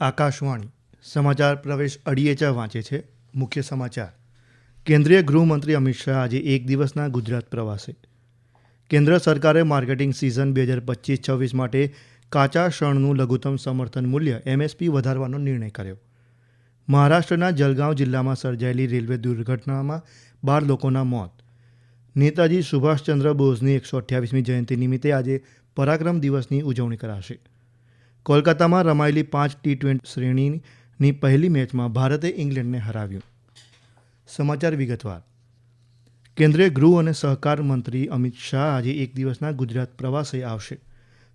આકાશવાણી. સમાચાર પ્રવેશ અડિયેચા વાંચે છે. મુખ્ય સમાચાર. કેન્દ્રીય ગૃહમંત્રી અમિત શાહ આજે એક દિવસના ગુજરાત પ્રવાસે. કેન્દ્ર સરકારે માર્કેટિંગ સિઝન બે હજાર પચીસ છવ્વીસ માટે કાચા શણનું લઘુત્તમ સમર્થન મૂલ્ય એમએસપી વધારવાનો નિર્ણય કર્યો. મહારાષ્ટ્રના જલગાંવ જિલ્લામાં સર્જાયેલી રેલવે દુર્ઘટનામાં બાર લોકોના મોત. નેતાજી સુભાષચંદ્ર બોઝની એકસો અઠ્યાવીસમી જયંતિ નિમિત્તે આજે પરાક્રમ દિવસની ઉજવણી કરાશે. કોલકાતામાં રમાયેલી પાંચ ટી ટ્વેન્ટી શ્રેણીની પહેલી મેચમાં ભારતે ઇંગ્લેન્ડને હરાવ્યું. સમાચાર વિગતવાર. કેન્દ્રીય ગૃહ અને સહકાર મંત્રી અમિત શાહ આજે એક દિવસના ગુજરાત પ્રવાસે આવશે.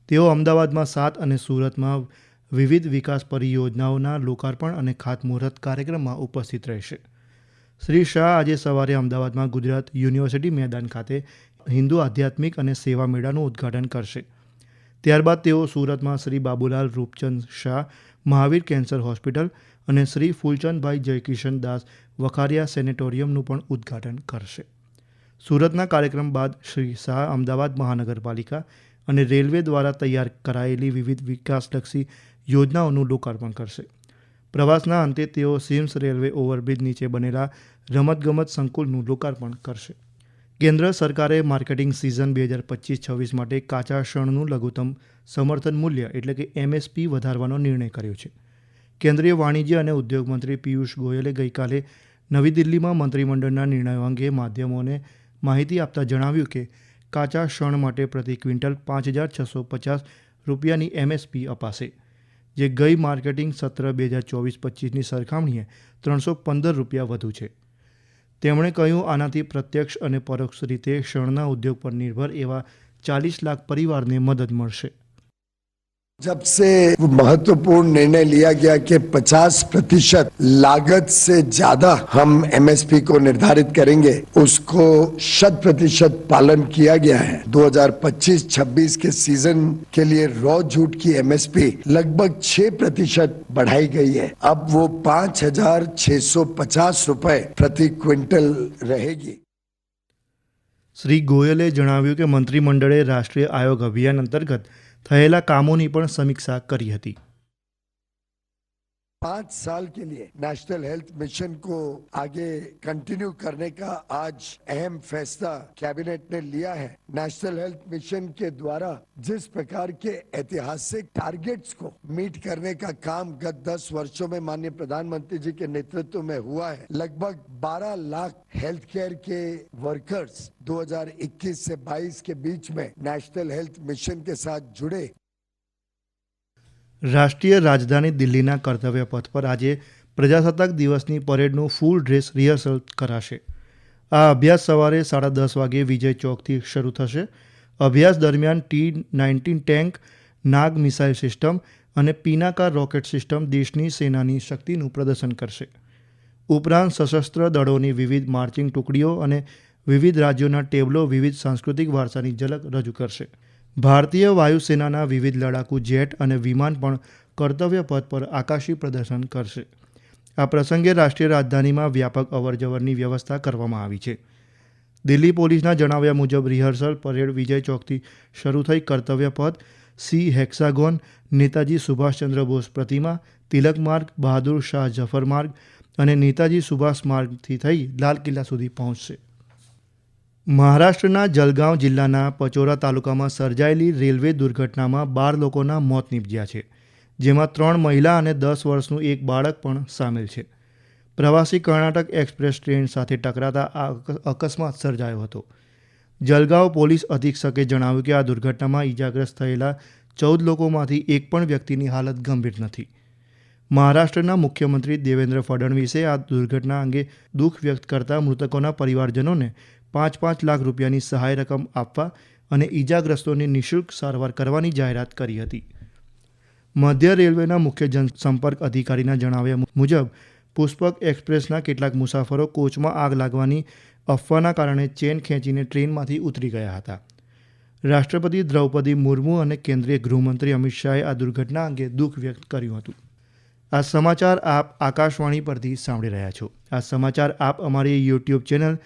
તેઓ અમદાવાદમાં સાત અને સુરતમાં વિવિધ વિકાસ પરિયોજનાઓના લોકાર્પણ અને ખાતમુહૂર્ત કાર્યક્રમમાં ઉપસ્થિત રહેશે. શ્રી શાહ આજે સવારે અમદાવાદમાં ગુજરાત યુનિવર્સિટી મેદાન ખાતે હિન્દુ આધ્યાત્મિક અને સેવા મેળાનું ઉદ્ઘાટન કરશે. ત્યારબાદ તેઓ સુરતમાં શ્રી બાબુલાલ રૂપચંદ શાહ, મહાવીર કેન્સર હોસ્પિટલ અને શ્રી ફૂલચંદભાઈ જયકિશન દાસ વખારિયા સેનેટોરિયમનું પણ ઉદ્ઘાટન કરશે. સુરતના કાર્યક્રમ બાદ શ્રી શાહ અમદાવાદ મહાનગરપાલિકા અને રેલવે દ્વારા તૈયાર કરાયેલી વિવિધ વિકાસલક્ષી યોજનાઓનું લોકાર્પણ કરશે. પ્રવાસના અંતે તેઓ સિમ્સ રેલવે ઓવરબ્રિજ નીચે બનેલા રમતગમત સંકુલનું લોકાર્પણ કરશે. કેન્દ્ર સરકારે માર્કેટિંગ સિઝન બે હજાર પચીસ છવ્વીસ માટે કાચા શણનું લઘુત્તમ સમર્થન મૂલ્ય, એટલે કે એમએસપી, વધારવાનો નિર્ણય કર્યો છે. કેન્દ્રીય વાણિજ્ય અને ઉદ્યોગ મંત્રી પિયુષ ગોયલે ગઈકાલે નવી દિલ્હીમાં મંત્રીમંડળના નિર્ણયો અંગે માધ્યમોને માહિતી આપતા જણાવ્યું કે કાચા શણ માટે પ્રતિ ક્વિન્ટલ પાંચ હજાર છસો પચાસ રૂપિયાની એમએસપી અપાશે, જે ગઈ માર્કેટિંગ સત્ર બે હજાર ચોવીસ પચીસની સરખામણીએ ત્રણસો પંદર રૂપિયા વધુ છે. તેમણે કહ્યું, આનાથી પ્રત્યક્ષ અને પરોક્ષ રીતે શણના ઉદ્યોગ પર નિર્ભર એવા ચાલીસ લાખ પરિવારને મદદ મળશે. जब से महत्वपूर्ण निर्णय लिया गया कि 50 प्रतिशत लागत से ज्यादा हम एमएसपी को निर्धारित करेंगे उसको शत प्रतिशत पालन किया गया है 2025-26 के सीजन के लिए रॉ जूट की एमएसपी लगभग 6 प्रतिशत बढ़ाई गई है अब वो पाँच हजार छह सौ पचास रुपए प्रति क्विंटल रहेगी શ્રી ગોયલે જણાવ્યું કે મંત્રીમંડળે રાષ્ટ્રીય આયોગ અભિયાન અંતર્ગત થયેલા કામોની પણ સમીક્ષા કરી હતી. पाँच साल के लिए नेशनल हेल्थ मिशन को आगे कंटिन्यू करने का आज अहम फैसला कैबिनेट ने लिया है। नेशनल हेल्थ मिशन के द्वारा जिस प्रकार के ऐतिहासिक टारगेट्स को मीट करने का काम गत दस वर्षों में माननीय प्रधानमंत्री जी के नेतृत्व में हुआ है, लगभग 12 लाख हेल्थ केयर के वर्कर्स 2021 से 22 के बीच में नेशनल हेल्थ मिशन के साथ जुड़े રાષ્ટ્રીય રાજધાની દિલ્હીના કર્તવ્ય પથ પર આજે પ્રજાસત્તાક દિવસની પરેડનું ફૂલ ડ્રેસ રિહર્સલ કરાશે. આ અભ્યાસ સવારે સાડા દસ વાગે વિજય ચોકથી શરૂ થશે. અભ્યાસ દરમિયાન T nineteen tank, Nag missile system અને પીનાકાર રોકેટ સિસ્ટમ દેશની સેનાની શક્તિનું પ્રદર્શન કરશે. ઉપરાંત સશસ્ત્ર દળોની વિવિધ માર્ચિંગ ટુકડીઓ અને વિવિધ રાજ્યોના ટેબલો વિવિધ સાંસ્કૃતિક વારસાની ઝલક રજૂ કરશે. ભારતીય વાયુસેનાના વિવિધ લડાકુ જેટ અને વિમાન પણ કર્તવ્ય પથ પર આકાશી પ્રદર્શન કરશે. આ પ્રસંગે રાષ્ટ્રીય રાજધાનીમાં વ્યાપક અવરજવરની વ્યવસ્થા કરવામાં આવી છે. દિલ્હી પોલીસના જણાવ્યા મુજબ રિહર્સલ પરેડ વિજય ચોકથી શરૂ થઈ કર્તવ્ય પથ, સી હેક્સાગોન, નેતાજી સુભાષચંદ્ર બોઝ પ્રતિમા, તિલક માર્ગ, બહાદુર શાહ જફર માર્ગ અને નેતાજી સુભાષ માર્ગથી થઈ લાલ કિલ્લા સુધી પહોંચશે. મહારાષ્ટ્રના જલગાંવ જિલ્લાના પચોરા તાલુકામાં સર્જાયેલી રેલવે દુર્ઘટનામાં બાર લોકોના મોત નીપજ્યા છે, જેમાં ત્રણ મહિલા અને દસ વર્ષનું એક બાળક પણ સામેલ છે. પ્રવાસી કર્ણાટક એક્સપ્રેસ ટ્રેન સાથે ટકરાતા આ અકસ્માત સર્જાયો હતો. જલગાંવ પોલીસ અધિક્ષકે જણાવ્યું કે આ દુર્ઘટનામાં ઈજાગ્રસ્ત થયેલા ચૌદ લોકોમાંથી એક પણ વ્યક્તિની હાલત ગંભીર નથી. મહારાષ્ટ્રના મુખ્યમંત્રી દેવેન્દ્ર ફડણવીસે આ દુર્ઘટના અંગે દુઃખ વ્યક્ત કરતા મૃતકોના પરિવારજનોને પાંચ પાંચ લાખ રૂપિયાની સહાય રકમ આપવા અને ઈજાગ્રસ્તોને નિઃશુલ્ક સારવાર કરવાની જાહેરાત કરી હતી. મધ્ય રેલવેના મુખ્ય જનસંપર્ક અધિકારીના જણાવ્યા મુજબ, પુષ્પક એક્સપ્રેસના કેટલાક મુસાફરો કોચમાં આગ લાગવાની અફવાના કારણે ચેન ખેંચીને ટ્રેનમાંથી ઉતરી ગયા હતા. રાષ્ટ્રપતિ દ્રૌપદી મુર્મુ અને કેન્દ્રીય ગૃહમંત્રી અમિત શાહે આ દુર્ઘટના અંગે દુઃખ વ્યક્ત કર્યું હતું. આ સમાચાર આપ આકાશવાણી પરથી સાંભળી રહ્યા છો. આ સમાચાર આપ અમારી YouTube channel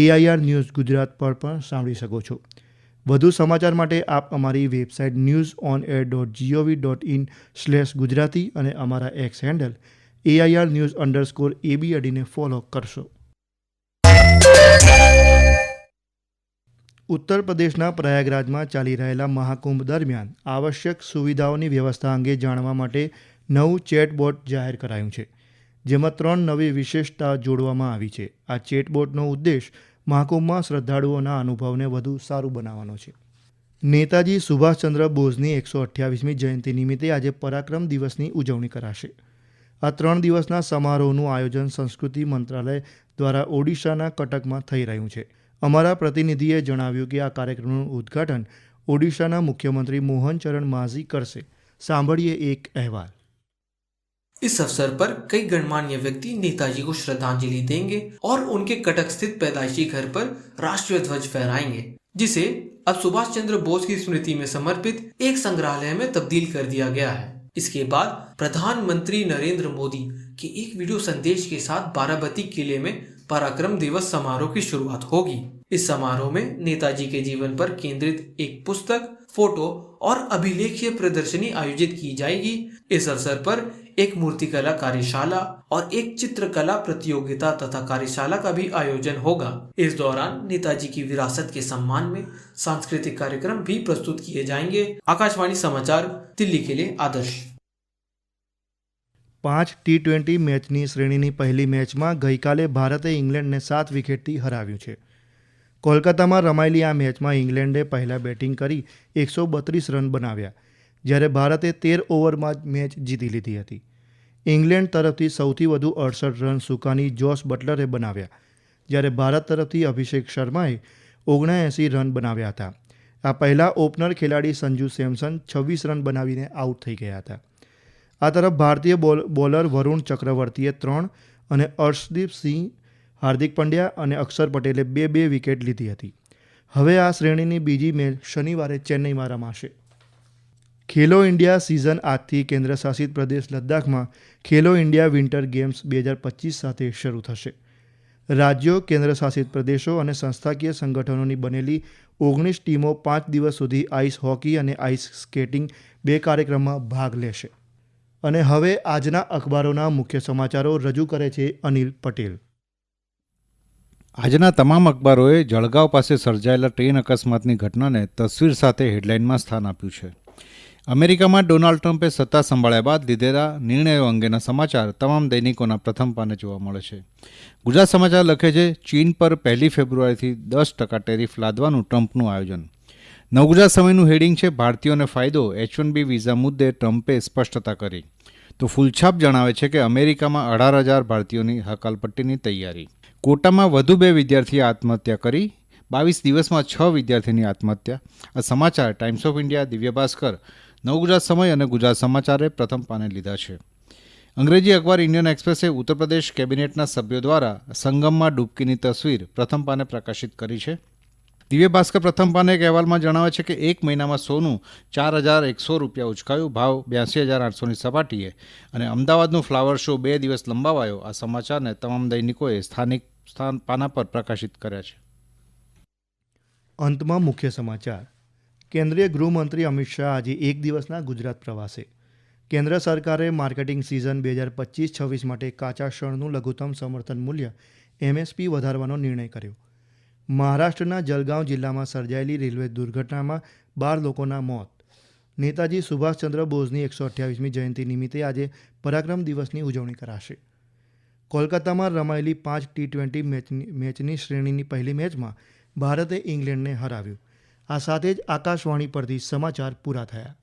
AIR news Gujarat પર પણ સાંભળી શકો છો. વધુ સમાચાર માટે આપ અમારી website news on air dot GOV dot in slash Gujarati અને અમારા X handle AIR news underscore AB અડીને ફોલો કરશો. ઉત્તર પ્રદેશના પ્રયાગરાજમાં ચાલી રહેલા મહાકુંભ દરમિયાન આવશ્યક સુવિધાઓની વ્યવસ્થા અંગે જાણવા માટે નવું ચેટબોટ જાહેર કરાયું છે. જેમાં ત્રણ નવી વિશેષતા જોડવામાં આવી છે. આ ચેટબોટનો ઉદ્દેશ મહાકુંભમાં શ્રદ્ધાળુઓના અનુભવને વધુ સારું બનાવવાનો છે. નેતાજી સુભાષચંદ્ર બોઝની એકસો અઠ્યાવીસમી જયંતિ નિમિત્તે આજે પરાક્રમ દિવસની ઉજવણી કરાશે. આ ત્રણ દિવસના સમારોહનું આયોજન સંસ્કૃતિ મંત્રાલય દ્વારા ઓડિશાના કટકમાં થઈ રહ્યું છે. અમારા પ્રતિનિધિએ જણાવ્યું કે આ કાર્યક્રમનું ઉદ્ઘાટન ઓડિશાના મુખ્યમંત્રી મોહન ચરણ માઝી કરશે. સાંભળીએ એક અહેવાલ. इस अवसर पर कई गणमान्य व्यक्ति नेताजी को श्रद्धांजलि देंगे और उनके कटक स्थित पैदाइशी घर पर राष्ट्रीय ध्वज फहराएँगे, जिसे अब सुभाष चंद्र बोस की स्मृति में समर्पित एक संग्रहालय में तब्दील कर दिया गया है। इसके बाद प्रधानमंत्री नरेंद्र मोदी के एक वीडियो संदेश के साथ बाराबती किले में पराक्रम दिवस समारोह की शुरुआत होगी। इस समारोह में नेताजी के जीवन पर केंद्रित एक पुस्तक, फ़ोटो और अभिलेखीय प्रदर्शनी आयोजित की जाएगी। इस अवसर पर एक मूर्तिकला कार्यशाला और एक चित्रकला प्रतियोगिता तथा कार्यशाला का भी आयोजन होगा इस दौरान नेताजी की विरासत के सम्मान में सांस्कृतिक कार्यक्रम भी प्रस्तुत किए जाएंगे आकाशवाणी समाचार दिल्ली के लिए आदर्श પાંચ ટી ટ્વેન્ટી મેચની શ્રેણીની પહેલી મેચમાં ગઈકાલે ભારતે ઇંગ્લેન્ડને સાત વિકેટથી હરાવ્યું છે કોલકાતામાં રમાયેલી આ મેચમાં ઇંગ્લેન્ડે પહેલાં બેટિંગ કરી એકસો બત્રીસ રન બનાવ્યા જ્યારે ભારતે તેર ઓવરમાં જ મેચ જીતી લીધી હતી. ઇંગ્લેન્ડ તરફથી સૌથી વધુ અડસઠ રન સુકાની જોસ બટલરે બનાવ્યા, જ્યારે ભારત તરફથી અભિષેક શર્માએ ઓગણએંસી રન બનાવ્યા હતા. આ પહેલા ઓપનર ખેલાડી સંજુ સેમસન છવ્વીસ રન બનાવીને આઉટ થઈ ગયા હતા. આ તરફ ભારતીય બોલ, બોલર વરુણ ચક્રવર્તીએ ત્રણ અને અર્શદીપ સિંહ, હાર્દિક પંડ્યા અને અક્ષર પટેલે બે બે વિકેટ લીધી હતી. હવે આ શ્રેણીની બીજી મેચ શનિવારે ચેન્નઈમાં રમાશે. ખેલો ઇન્ડિયા સિઝન આજથી કેન્દ્રશાસિત પ્રદેશ લદ્દાખમાં ખેલો ઇન્ડિયા વિન્ટર ગેમ્સ બે હજાર પચીસ સાથે શરૂ થશે. રાજ્યો, કેન્દ્રશાસિત પ્રદેશો અને સંસ્થાકીય સંગઠનોની બનેલી ઓગણીસ ટીમો પાંચ દિવસ સુધી આઈસ હોકી અને આઈસ સ્કેટિંગ બે કાર્યક્રમમાં ભાગ લેશે. અને હવે આજના અખબારોના મુખ્ય સમાચારો રજૂ કરે છે અનિલ પટેલ. આજના તમામ અખબારોએ જળગાંવ પાસે સર્જાયેલા ટ્રેન અકસ્માતની ઘટનાને તસવીર સાથે હેડલાઇનમાં સ્થાન આપ્યું છે. અમેરિકામાં ડોનાલ્ડ ટ્રમ્પે સત્તા સંભાળ્યા બાદ લીધેલા નિર્ણયો અંગેના સમાચાર તમામ દૈનિકોના પ્રથમ પાને જોવા મળે છે. ગુજરાત સમાચાર લખે છે, ચીન પર પહેલી ફેબ્રુઆરીથી દસ ટકા ટેરિફ લાદવાનું ટ્રમ્પનું આયોજન. નવગુજરાત સમયનું હેડિંગ છે, ભારતીયોને ફાયદો, એચ વન બી વિઝા મુદ્દે ટ્રમ્પે સ્પષ્ટતા કરી. તો ફૂલછાપ જણાવે છે કે અમેરિકામાં અઢાર હજાર ભારતીયોની હકાલપટ્ટીની તૈયારી. કોટામાં વધુ બે વિદ્યાર્થીએ આત્મહત્યા કરી, બાવીસ દિવસમાં છ વિદ્યાર્થીની આત્મહત્યા. આ સમાચાર times of India Divya Bhaskar Navgujarat સમય અને ગુજરાત સમાચારે પ્રથમ પાને લીધા છે. અંગ્રેજી અખબાર ઇન્ડિયન એક્સપ્રેસે ઉત્તર પ્રદેશ કેબિનેટના સભ્યો દ્વારા સંગમમાં ડૂબકીની તસવીર પ્રથમ પાને પ્રકાશિત કરી છે. દિવ્ય ભાસ્કર પ્રથમ પાને એક અહેવાલમાં જણાવે છે કે એક મહિનામાં સોનું ચાર હજાર એકસો રૂપિયા ઉચકાયું, ભાવ બ્યાસી હજાર આઠસોની સપાટીએ અને અમદાવાદનું ફ્લાવર શો બે દિવસ લંબાવાયો, આ સમાચારને તમામ દૈનિકોએ સ્થાનિક સ્થાન પાના પર પ્રકાશિત કર્યા છે. અંતમાં મુખ્ય સમાચાર. કેન્દ્રીય ગૃહમંત્રી અમિત શાહ આજે એક દિવસના ગુજરાત પ્રવાસે. કેન્દ્ર સરકારે માર્કેટિંગ સિઝન બે હજાર પચીસ છવ્વીસ માટે કાચા શણનું લઘુત્તમ સમર્થન મૂલ્ય એમએસપી વધારવાનો નિર્ણય કર્યો. મહારાષ્ટ્રના જલગાંવ જિલ્લામાં સર્જાયેલી રેલવે દુર્ઘટનામાં બાર લોકોના મોત. નેતાજી સુભાષચંદ્ર બોઝની એકસો અઠ્યાવીસમી જયંતિ નિમિત્તે આજે પરાક્રમ દિવસની ઉજવણી કરાશે. કોલકાતામાં રમાયેલી પાંચ ટી ટ્વેન્ટી મેચની મેચની શ્રેણીની પહેલી મેચમાં ભારતે ઇંગ્લેન્ડને હરાવ્યું. આ સાથે જ આકાશવાણી પરથી સમાચાર પૂરા થયા.